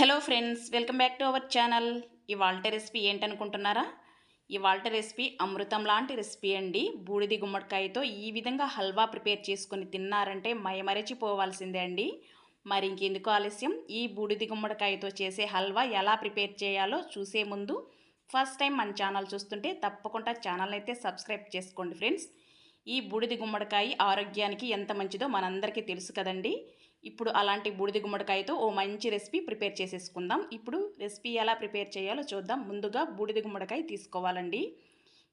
Hello friends welcome back to our channel ఇవాళ recipe ఏంటనుకుంటున్నారా? ఇవాళ రెసిపీ అమృతం లాంటి రెసిపీ అండి. బూడిది గుమ్మడికాయతో ఈ విధంగా హల్వా ప్రిపేర్ చేసుకొని తిన్నారంటే మయమరచిపోవాల్సిందే అండి. మరి ఇంకెందుకు ఆలస్యం? ఈ బూడిది గుమ్మడికాయతో చేసే హల్వా ఎలా ప్రిపేర్ చేయాలో చూసే ముందు ఫస్ట్ టైం మన ఛానల్ చూస్తుంటే తప్పకుండా ఛానల్ అయితే సబ్స్క్రైబ్ చేసుకోండి ఫ్రెండ్స్. ఈ బూడిది గుమ్మడికాయ ఆరోగ్యానికి ఎంత మంచిదో మనందరికీ తెలుసు కదండీ. ఇప్పుడు అలాంటి బూడిది గుమ్మడికాయతో ఓ మంచి రెసిపీ ప్రిపేర్ చేసేసుకుందాం. ఇప్పుడు రెసిపీ ఎలా ప్రిపేర్ చేయాలో చూద్దాం. ముందుగా బూడిది గుమ్మడికాయ తీసుకోవాలండి.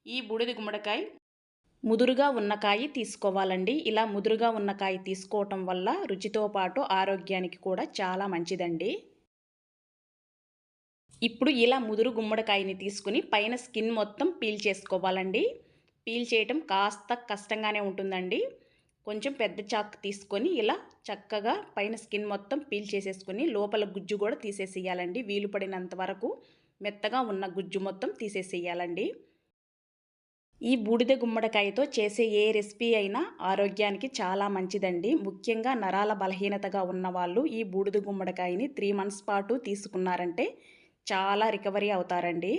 ఈ బూడిది గుమ్మడికాయ ముదురుగా ఉన్న కాయ తీసుకోవాలండి. ఇలా ముదురుగా ఉన్న కాయ తీసుకోవటం వల్ల రుచితో పాటు ఆరోగ్యానికి కూడా చాలా మంచిదండి. ఇప్పుడు ఇలా ముదురు గుమ్మడికాయని తీసుకుని పైన స్కిన్ మొత్తం పీల్ చేసుకోవాలండి. పీల్ చేయటం కాస్త కష్టంగానే ఉంటుందండి. కొంచెం పెద్ద చాక్ తీసుకొని ఇలా చక్కగా పైన స్కిన్ మొత్తం పీల్ చేసేసుకొని లోపల గుజ్జు కూడా తీసేసేయాలండి. వీలు పడినంత వరకు మెత్తగా ఉన్న గుజ్జు మొత్తం తీసేసేయాలండి. ఈ బూడిద గుమ్మడికాయతో చేసే ఏ రెసిపీ అయినా ఆరోగ్యానికి చాలా మంచిదండి. ముఖ్యంగా నరాల బలహీనతగా ఉన్నవాళ్ళు ఈ బూడిద గుమ్మడికాయని త్రీ మంత్స్ పాటు తీసుకున్నారంటే చాలా రికవరీ అవుతారండి.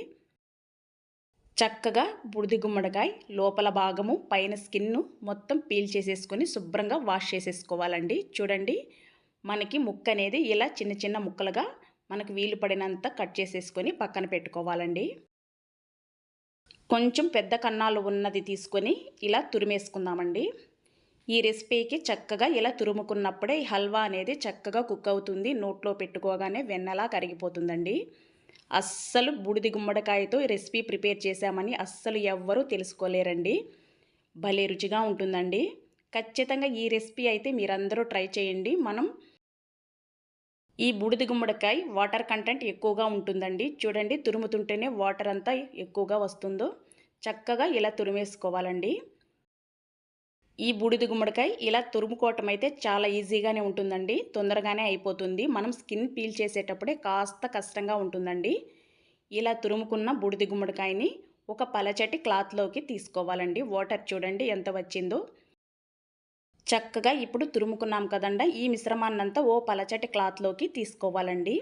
చక్కగా బుడిది గుమ్మడికాయ లోపల భాగము పైన స్కిన్ను మొత్తం పీల్ చేసేసుకొని శుభ్రంగా వాష్ చేసేసుకోవాలండి. చూడండి మనకి ముక్క అనేది ఇలా చిన్న చిన్న ముక్కలుగా మనకు వీలు పడినంత కట్ చేసేసుకొని పక్కన పెట్టుకోవాలండి. కొంచెం పెద్ద కన్నాలు ఉన్నది తీసుకొని ఇలా తురిమేసుకుందామండి. ఈ రెసిపీకి చక్కగా ఇలా తురుముకున్నప్పుడే ఈ హల్వా అనేది చక్కగా కుక్ అవుతుంది. నోట్లో పెట్టుకోగానే వెన్నలా కరిగిపోతుందండి. అస్సలు బూడిది గుమ్మడికాయతో రెసిపీ ప్రిపేర్ చేశామని అస్సలు ఎవ్వరూ తెలుసుకోలేరండి. భలే రుచిగా ఉంటుందండి. ఖచ్చితంగా ఈ రెసిపీ అయితే మీరందరూ ట్రై చేయండి. మనం ఈ బూడిది గుమ్మడికాయ వాటర్ కంటెంట్ ఎక్కువగా ఉంటుందండి. చూడండి తురుముతుంటేనే వాటర్ అంతా ఎక్కువగా వస్తుందో. చక్కగా ఇలా తురిమేసుకోవాలండి. ఈ బూడిద గుమ్మడికాయ ఇలా తురుముకోవటం అయితే చాలా ఈజీగానే ఉంటుందండి. తొందరగానే అయిపోతుంది. మనం స్కిన్ పీల్ చేసేటప్పుడే కాస్త కష్టంగా ఉంటుందండి. ఇలా తురుముకున్న బూడిద గుమ్మడికాయని ఒక పలచటి క్లాత్లోకి తీసుకోవాలండి. వాటర్ చూడండి ఎంత వచ్చిందో. చక్కగా ఇప్పుడు తురుముకున్నాం కదండ. ఈ మిశ్రమాన్నంతా ఓ పలచటి క్లాత్లోకి తీసుకోవాలండి.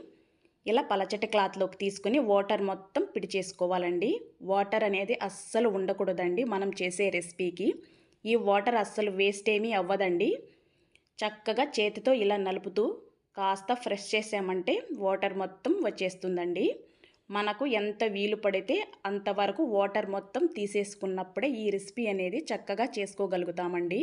ఇలా పలచటి క్లాత్లోకి తీసుకుని వాటర్ మొత్తం పిడిచేసుకోవాలండి వాటర్ అనేది అస్సలు ఉండకూడదండి మనం చేసే రెసిపీకి. ఈ వాటర్ అస్సలు వేస్ట్ ఏమీ అవ్వదండి. చక్కగా చేతితో ఇలా నలుపుతూ కాస్త ఫ్రెష్ చేసామంటే వాటర్ మొత్తం వచ్చేస్తుందండి. మనకు ఎంత వీలు పడితే అంతవరకు వాటర్ మొత్తం తీసేసుకున్నప్పుడే ఈ రెసిపీ అనేది చక్కగా చేసుకోగలుగుతామండి.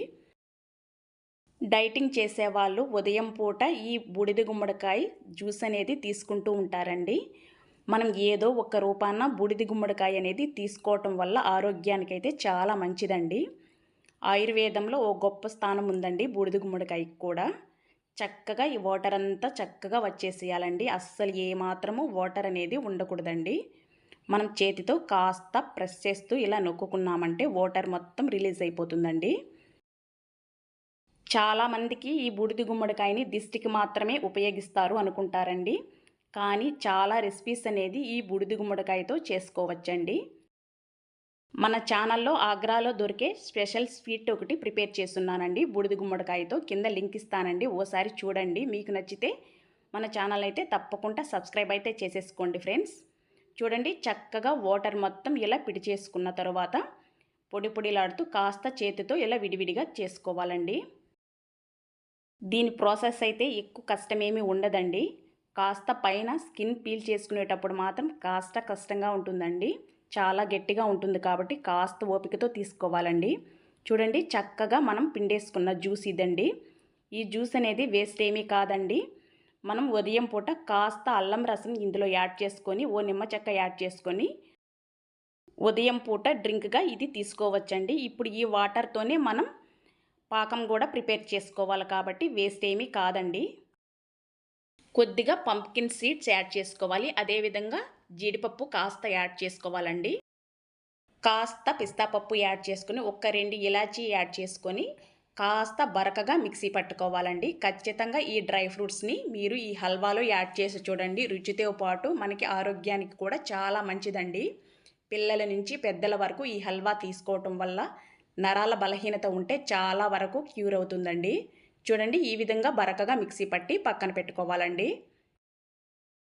డైటింగ్ చేసేవాళ్ళు ఉదయం పూట ఈ బూడిద గుమ్మడికాయ జ్యూస్ అనేది తీసుకుంటూ ఉంటారండి. మనం ఏదో ఒక రూపాన బూడిద గుమ్మడికాయ అనేది తీసుకోవటం వల్ల ఆరోగ్యానికైతే చాలా మంచిదండి. ఆయుర్వేదంలో ఓ గొప్ప స్థానం ఉందండి బూడిద గుమ్మడికాయకి కూడా. చక్కగా ఈ వాటర్ అంతా చక్కగా వచ్చేసేయాలండి. అస్సలు ఏమాత్రము వాటర్ అనేది ఉండకూడదండి. మనం చేతితో కాస్త ప్రెస్ చేస్తూ ఇలా నొక్కుకున్నామంటే వాటర్ మొత్తం రిలీజ్ అయిపోతుందండి. చాలామందికి ఈ బూడిద గుమ్మడికాయని దిష్టికి మాత్రమే ఉపయోగిస్తారు అనుకుంటారండి. కానీ చాలా రెసిపీస్ అనేది ఈ బూడిది గుమ్మడికాయతో చేసుకోవచ్చండి. మన ఛానల్లో ఆగ్రాలో దొరికే స్పెషల్ స్వీట్ ఒకటి ప్రిపేర్ చేస్తున్నానండి. బూడిద గుమ్మడికాయతో కింద లింక్ ఇస్తానండి. ఓసారి చూడండి. మీకు నచ్చితే మన ఛానల్ అయితే తప్పకుండా సబ్స్క్రైబ్ అయితే చేసేసుకోండి ఫ్రెండ్స్. చూడండి చక్కగా వాటర్ మొత్తం ఇలా పిడి చేసుకున్న తర్వాత పొడి పొడిలాడుతూ కాస్త చేతితో ఇలా విడివిడిగా చేసుకోవాలండి. దీని ప్రాసెస్ అయితే ఎక్కువ కష్టమేమీ ఉండదండి. కాస్త పైన స్కిన్ పీల్ చేసుకునేటప్పుడు మాత్రం కాస్త కష్టంగా ఉంటుందండి. చాలా గట్టిగా ఉంటుంది కాబట్టి కాస్త ఓపికతో తీసుకోవాలండి. చూడండి చక్కగా మనం పిండేసుకున్న జ్యూస్ ఇదండి. ఈ జ్యూస్ అనేది వేస్ట్ ఏమీ కాదండి. మనం ఉదయం పూట కాస్త అల్లం రసం ఇందులో యాడ్ చేసుకొని ఓ నిమ్మ చెక్క యాడ్ చేసుకొని ఉదయం పూట డ్రింక్గా ఇది తీసుకోవచ్చండి. ఇప్పుడు ఈ వాటర్తోనే మనం పాకం కూడా ప్రిపేర్ చేసుకోవాలి కాబట్టి వేస్ట్ ఏమీ కాదండి. కొద్దిగా పంప్కిన్ సీడ్స్ యాడ్ చేసుకోవాలి. అదేవిధంగా జీడిపప్పు కాస్త యాడ్ చేసుకోవాలండి. కాస్త పిస్తా పప్పు యాడ్ చేసుకుని ఒక్క రెండు ఇలాచీ యాడ్ చేసుకొని కాస్త బరకగా మిక్సీ పట్టుకోవాలండి. ఖచ్చితంగా ఈ డ్రై ఫ్రూట్స్ని మీరు ఈ హల్వాలో యాడ్ చేసి చూడండి. రుచితో పాటు మనకి ఆరోగ్యానికి కూడా చాలా మంచిదండి. పిల్లల నుంచి పెద్దల వరకు ఈ హల్వా తీసుకోవటం వల్ల నరాల బలహీనత ఉంటే చాలా వరకు క్యూర్ అవుతుందండి. చూడండి ఈ విధంగా బరకగా మిక్సీ పట్టి పక్కన పెట్టుకోవాలండి.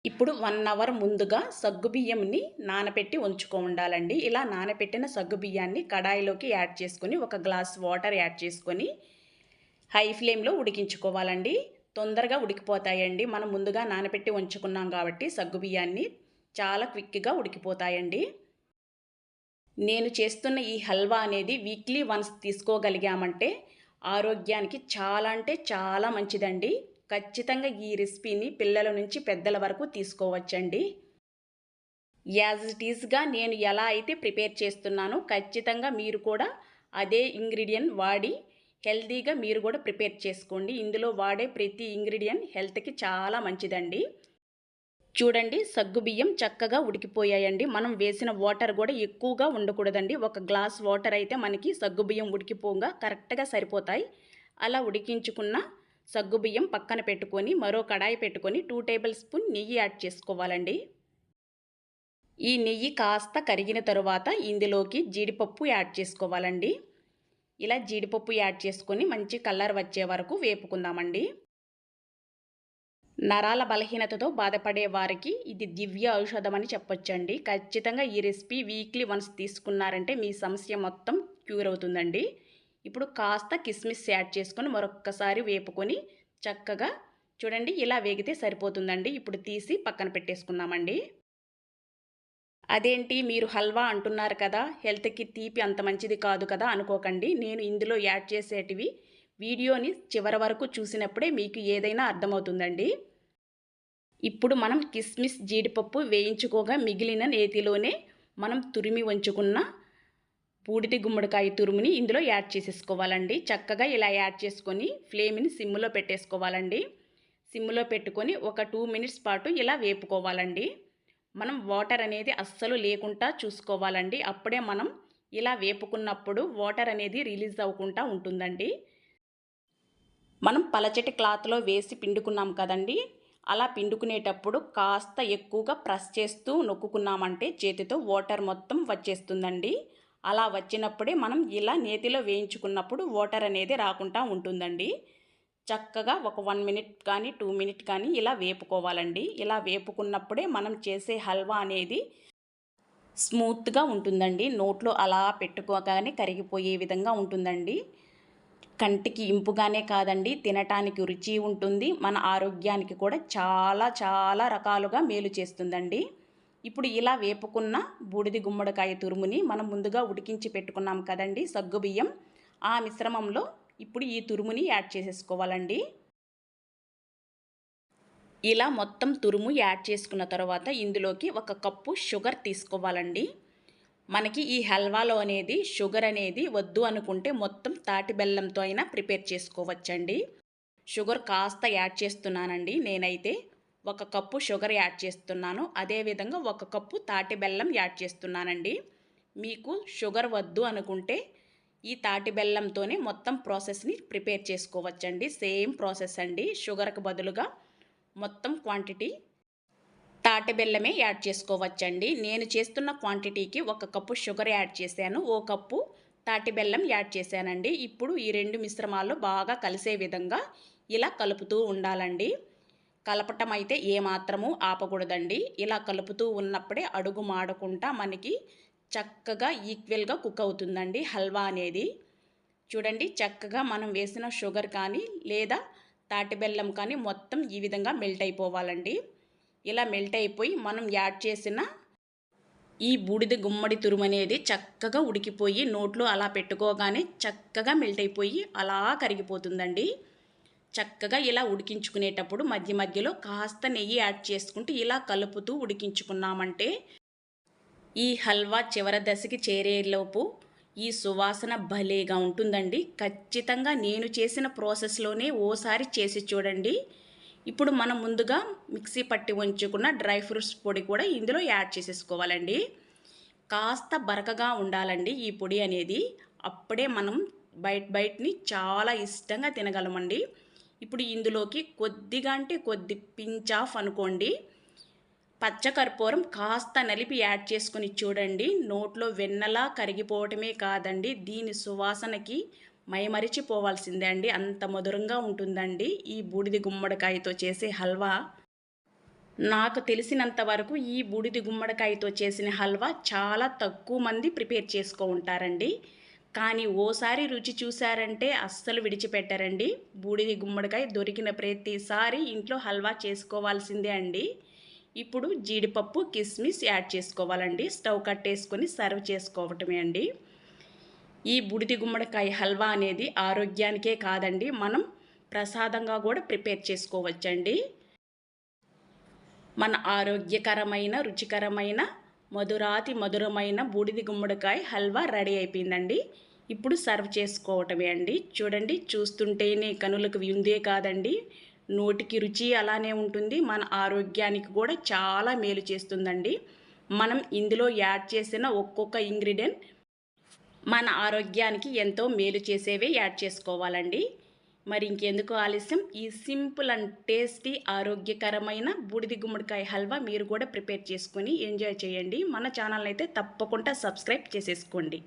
ఇప్పుడు వన్ అవర్ ముందుగా సగ్గుబియ్యంని నానబెట్టి ఉంచుకో ఉండాలండి. ఇలా నానబెట్టిన సగ్గుబియ్యాన్ని కడాయిలోకి యాడ్ చేసుకొని ఒక గ్లాస్ వాటర్ యాడ్ చేసుకొని హై ఫ్లేమ్లో ఉడికించుకోవాలండి. తొందరగా ఉడికిపోతాయండి. మనం ముందుగా నానబెట్టి ఉంచుకున్నాం కాబట్టి సగ్గుబియ్యాన్ని చాలా క్విక్గా ఉడికిపోతాయండి. నేను చేస్తున్న ఈ హల్వా అనేది వీక్లీ వన్స్ తీసుకోగలిగామంటే ఆరోగ్యానికి చాలా అంటే చాలా మంచిదండి. ఖచ్చితంగా ఈ రెసిపీని పిల్లల నుంచి పెద్దల వరకు తీసుకోవచ్చండి. యాజ్ ఇట్ ఈస్గా నేను ఎలా అయితే ప్రిపేర్ చేస్తున్నానో ఖచ్చితంగా మీరు కూడా అదే ఇంగ్రీడియంట్ వాడి హెల్తీగా మీరు కూడా ప్రిపేర్ చేసుకోండి. ఇందులో వాడే ప్రతి ఇంగ్రీడియంట్ హెల్త్కి చాలా మంచిదండి. చూడండి సగ్గుబియ్యం చక్కగా ఉడికిపోయాయండి. మనం వేసిన వాటర్ కూడా ఎక్కువగా ఉండకూడదండి. ఒక గ్లాస్ వాటర్ అయితే మనకి సగ్గుబియ్యం ఉడికిపోగా కరెక్ట్గా సరిపోతాయి. అలా ఉడికించుకున్న సగ్గుబియ్యం పక్కన పెట్టుకొని మరో కడాయి పెట్టుకొని టూ టేబుల్ స్పూన్ నెయ్యి యాడ్ చేసుకోవాలండి. ఈ నెయ్యి కాస్త కరిగిన తరువాత ఇందులోకి జీడిపప్పు యాడ్ చేసుకోవాలండి. ఇలా జీడిపప్పు యాడ్ చేసుకొని మంచి కలర్ వచ్చే వరకు వేపుకుందామండి. నరాల బలహీనతతో బాధపడే వారికి ఇది దివ్య ఔషధం అని చెప్పొచ్చండి. ఖచ్చితంగా ఈ రెసిపీ వీక్లీ వన్స్ తీసుకున్నారంటే మీ సమస్య మొత్తం క్యూర్ అవుతుందండి. ఇప్పుడు కాస్త కిస్మిస్ యాడ్ చేసుకొని మరొక్కసారి వేపుకొని చక్కగా చూడండి ఇలా వేగితే సరిపోతుందండి. ఇప్పుడు తీసి పక్కన పెట్టేసుకున్నామండి అదేంటి మీరు హల్వా అంటున్నారు కదా హెల్త్కి తీపి అంత మంచిది కాదు కదా అనుకోకండి. నేను ఇందులో యాడ్ చేసేటివి వీడియోని చివరి వరకు చూసినప్పుడే మీకు ఏదైనా అర్థమవుతుందండి. ఇప్పుడు మనం కిస్మిస్ జీడిపప్పు వేయించుకోగా మిగిలిన నేతిలోనే మనం తురిమి ఉంచుకున్న పూడిటి గుమ్మడికాయ తురుముని ఇందులో యాడ్ చేసేసుకోవాలండి. చక్కగా ఇలా యాడ్ చేసుకొని ఫ్లేమ్ని సిమ్లో పెట్టేసుకోవాలండి. సిమ్లో పెట్టుకొని ఒక టూ మినిట్స్ పాటు ఇలా వేపుకోవాలండి. మనం వాటర్ అనేది అస్సలు లేకుండా చూసుకోవాలండి. అప్పుడే మనం ఇలా వేపుకున్నప్పుడు వాటర్ అనేది రిలీజ్ అవ్వకుండా ఉంటుందండి. మనం పలచటి క్లాత్లో వేసి పిండుకున్నాం కదండి. అలా పిండుకునేటప్పుడు కాస్త ఎక్కువగా ప్రెస్ చేస్తూ నొక్కుకున్నామంటే చేతితో వాటర్ మొత్తం వచ్చేస్తుందండి. అలా వచ్చినప్పుడే మనం ఇలా నేతిలో వేయించుకున్నప్పుడు వాటర్ అనేది రాకుండా ఉంటుందండి. చక్కగా ఒక వన్ మినిట్ కానీ టూ మినిట్ కానీ ఇలా వేపుకోవాలండి. ఇలా వేపుకున్నప్పుడే మనం చేసే హల్వా అనేది స్మూత్గా ఉంటుందండి. నోట్లో అలా పెట్టుకోగానే కరిగిపోయే విధంగా ఉంటుందండి. కంటికి ఇంపుగానే కాదండి. తినటానికి రుచి ఉంటుంది. మన ఆరోగ్యానికి కూడా చాలా చాలా రకాలుగా మేలు చేస్తుందండి. ఇప్పుడు ఇలా వేపుకున్న బూడిది గుమ్మడికాయ తురుముని మనం ముందుగా ఉడికించి పెట్టుకున్నాం కదండి సగ్గుబియ్యం ఆ మిశ్రమంలో ఇప్పుడు ఈ తురుముని యాడ్ చేసేసుకోవాలండి. ఇలా మొత్తం తురుము యాడ్ చేసుకున్న తర్వాత ఇందులోకి ఒక కప్పు షుగర్ తీసుకోవాలండి. మనకి ఈ హల్వాలో అనేది షుగర్ అనేది వద్దు అనుకుంటే మొత్తం తాటి బెల్లంతో అయినా ప్రిపేర్ చేసుకోవచ్చండి. షుగర్ కాస్త యాడ్ చేస్తున్నానండి నేనైతే. ఒక కప్పు షుగర్ యాడ్ చేస్తున్నాను. అదేవిధంగా ఒక కప్పు తాటి బెల్లం యాడ్ చేస్తున్నానండి. మీకు షుగర్ వద్దు అనుకుంటే ఈ తాటి బెల్లంతోనే మొత్తం ప్రాసెస్ని ప్రిపేర్ చేసుకోవచ్చండి. సేమ్ ప్రాసెస్ అండి. షుగర్కి బదులుగా మొత్తం క్వాంటిటీ తాటి బెల్లమే యాడ్ చేసుకోవచ్చండి. నేను చేస్తున్న క్వాంటిటీకి ఒక కప్పు షుగర్ యాడ్ చేశాను. ఓ కప్పు తాటి బెల్లం యాడ్ చేశానండి. ఇప్పుడు ఈ రెండు మిశ్రమాలు బాగా కలిసే విధంగా ఇలా కలుపుతూ ఉండాలండి. కలపటం అయితే ఏమాత్రము ఆపకూడదండి. ఇలా కలుపుతూ ఉన్నప్పుడే అడుగు మాడకుండా మనకి చక్కగా ఈక్వల్గా కుక్ అవుతుందండి హల్వా అనేది. చూడండి చక్కగా మనం వేసిన షుగర్ కానీ లేదా తాటి బెల్లం కానీ మొత్తం ఈ విధంగా మెల్ట్ అయిపోవాలండి. ఇలా మెల్ట్ అయిపోయి మనం యాడ్ చేసిన ఈ బూడిద గుమ్మడి తురుము అనేది చక్కగా ఉడికిపోయి నోట్లో అలా పెట్టుకోగానే చక్కగా మెల్ట్ అయిపోయి అలా కరిగిపోతుందండి. చక్కగా ఇలా ఉడికించుకునేటప్పుడు మధ్య మధ్యలో కాస్త నెయ్యి యాడ్ చేసుకుంటూ ఇలా కలుపుతూ ఉడికించుకున్నామంటే ఈ హల్వా చివరి దశకి చేరేలోపు ఈ సువాసన భలేగా ఉంటుందండి. ఖచ్చితంగా నేను చేసిన ప్రాసెస్లోనే ఓసారి చేసి చూడండి. ఇప్పుడు మనం ముందుగా మిక్సీ పట్టి ఉంచుకున్న డ్రై ఫ్రూట్స్ పొడి కూడా ఇందులో యాడ్ చేసేసుకోవాలండి. కాస్త బరకగా ఉండాలండి ఈ పొడి అనేది. అప్పుడే మనం బయట బయటని చాలా ఇష్టంగా తినగలమండి. ఇప్పుడు ఇందులోకి కొద్దిగా అంటే కొద్ది పించ్ ఆఫ్ అనుకోండి. పచ్చకర్పూరం కాస్త నలిపి యాడ్ చేసుకుని చూడండి. నోట్లో వెన్నలా కరిగిపోవటమే కాదండి. దీని సువాసనకి మైమరిచిపోవాల్సిందే అండి. అంత మధురంగా ఉంటుందండి. ఈ బూడిది గుమ్మడికాయతో చేసే హల్వా. నాకు తెలిసినంత వరకు ఈ బూడిది గుమ్మడికాయతో చేసిన హల్వా చాలా తక్కువ మంది ప్రిపేర్ చేసుకో ఉంటారండి. కానీ ఓసారి రుచి చూశారంటే అస్సలు విడిచిపెట్టారండి. బూడిది గుమ్మడికాయ దొరికిన ప్రతిసారి ఇంట్లో హల్వా చేసుకోవాల్సిందే అండి. ఇప్పుడు జీడిపప్పు కిస్మిస్ యాడ్ చేసుకోవాలండి. స్టవ్ కట్టేసుకొని సర్వ్ చేసుకోవటమే అండి. ఈ బుడిది గుమ్మడికాయ హల్వా అనేది ఆరోగ్యానికే కాదండి. మనం ప్రసాదంగా కూడా ప్రిపేర్ చేసుకోవచ్చండి. మన ఆరోగ్యకరమైన రుచికరమైన మధురాతి మధురమైన బూడిది గుమ్మడికాయ హల్వా రెడీ అయిపోయిందండి. ఇప్పుడు సర్వ్ చేసుకోవటమే అండి. చూడండి చూస్తుంటేనే కనులకు విందే కాదండి. నోటికి రుచి అలానే ఉంటుంది. మన ఆరోగ్యానికి కూడా చాలా మేలు చేస్తుందండి. మనం ఇందులో యాడ్ చేసిన ఒక్కొక్క ఇంగ్రీడియంట్ మన ఆరోగ్యానికి ఎంతో మేలు చేసేవే యాడ్ చేసుకోవాలండి. మరి ఇంకెందుకు ఆలస్యం? ఈ సింపుల్ అండ్ టేస్టీ ఆరోగ్యకరమైన బూడిది గుమ్మడికాయ హల్వా మీరు కూడా ప్రిపేర్ చేసుకొని ఎంజాయ్ చేయండి. మన ఛానల్ అయితే తప్పకుండా సబ్స్క్రైబ్ చేసేసుకోండి.